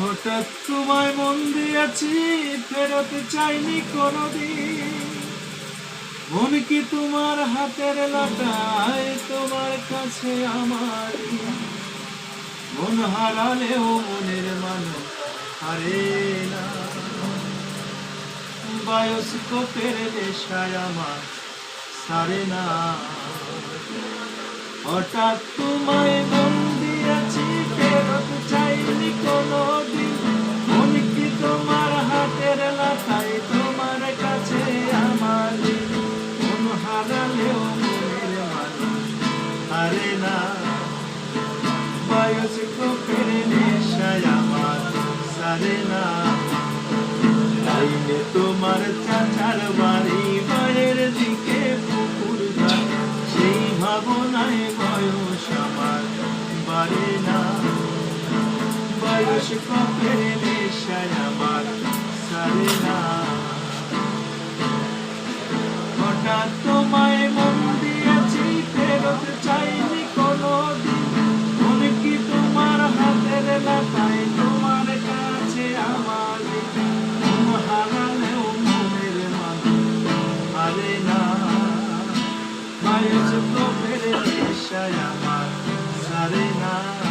হঠাৎ তোমায় মন দিয়েছি, ফেরত চাইনি কোনোদিন। মন কি তোমার হাতের লাটায়, তোমার কাছে আমার মন হারালেও মনের মানুষ হারে না। বায়োস্কোপের নেশায় আমার সারে না। হঠাৎ তোমায় হারে না বায়োস্কোপের নেশায় আমার সারে না লাইনে তোমার চাচার বাড়ি বাইরের দিকে পুকুর সেই ভাবনায় বয়স আমার বাড়ে না বয়স কপের নেশায় আমার সারে না তোর প্রেমের নেশায় আমার সারে না